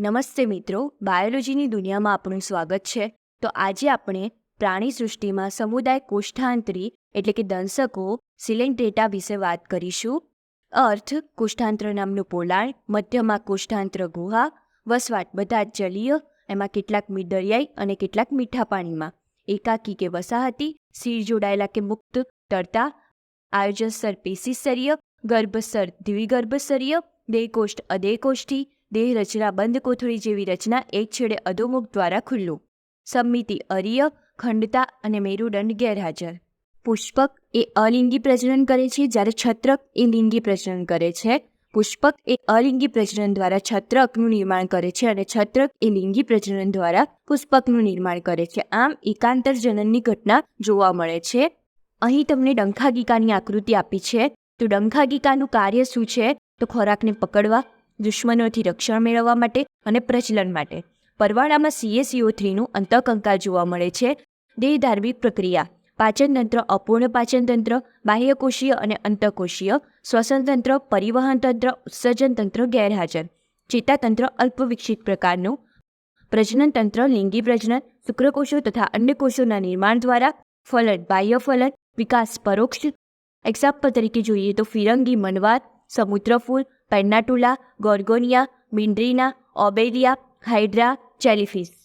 નમસ્તે મિત્રો, બાયોલોજીની દુનિયામાં આપણું સ્વાગત છે. તો આજે આપણે પ્રાણી સૃષ્ટિમાં સમુદાય કોષ્ઠાંતરી એટલે કે દંશકો સિલેન્ટ્રેટા વિશે વાત કરીશું. અર્થ, કોષ્ઠાંત્ર નામનું પોલાણ, મધ્યમાં કોષ્ઠાંત્ર ગુહા, વસવાટ બધા જલીય, એમાં કેટલાક દરિયાઈ અને કેટલાક મીઠા પાણીમાં. એકાકી કે વસાહતી, શીર જોડાયેલા કે મુક્ત, તરતા આયોજનસ્તર પેશીસ્તરીય ગર્ભસર દ્વિગર્ભસરીય, દેહકોષ્ઠ અદેહકોષ્ઠી દેહ રચના બંધ કોથળી જેવી રચના એક છેડે અધોમુખ દ્વારા ખુલ્લું. સંમિતિ, અરિય, ખંડતા અને મેરુદંડ ગેરહાજર. પુષ્પક એ અલિંગી પ્રજનન કરે છે જ્યારે છત્રક એ લિંગી પ્રજનન કરે છે. પુષ્પક એ અલિંગી પ્રજનન દ્વારા છત્રકનું નિર્માણ કરે છે અને છત્રક એ લિંગી પ્રજનન દ્વારા પુષ્પકનું નિર્માણ કરે છે. આમ એકાંતર જનનની ઘટના જોવા મળે છે. અહીં તમને ડંખાગીકાની આકૃતિ આપી છે. તો ડંખાગીકાનું કાર્ય શું છે? તો ખોરાકને પકડવા દુશ્મનોથી રક્ષણ મેળવવા માટે અને પ્રચલન માટે. પરવાળામાં સીએસીઓ થ્રીનું અંતકંકાર જોવા મળે છે. દેહધાર્મિક પ્રક્રિયા. પાચનતંત્ર, અપૂર્ણ પાચનતંત્ર, બાહ્યકોષીય અને અંતકોષીય શ્વસનતંત્ર પરિવહન તંત્ર ઉત્સર્જન તંત્ર ગેરહાજર. ચેતાતંત્ર અલ્પ વિકસિત પ્રકારનું પ્રજનન તંત્ર લિંગી પ્રજનન, શુક્રકોષો તથા અંડકોષોના નિર્માણ દ્વારા ફલન, બાહ્ય ફલન, વિકાસ પરોક્ષ. એક્ઝામ્પલ તરીકે જોઈએ તો ફિરંગી મનવાર સમુદ્રફૂલ પેન્નાટુલા ગોર્ગોનિયા મિન્ડ્રીના ઓબેરિયા હાઇડ્રા જેલીફિશ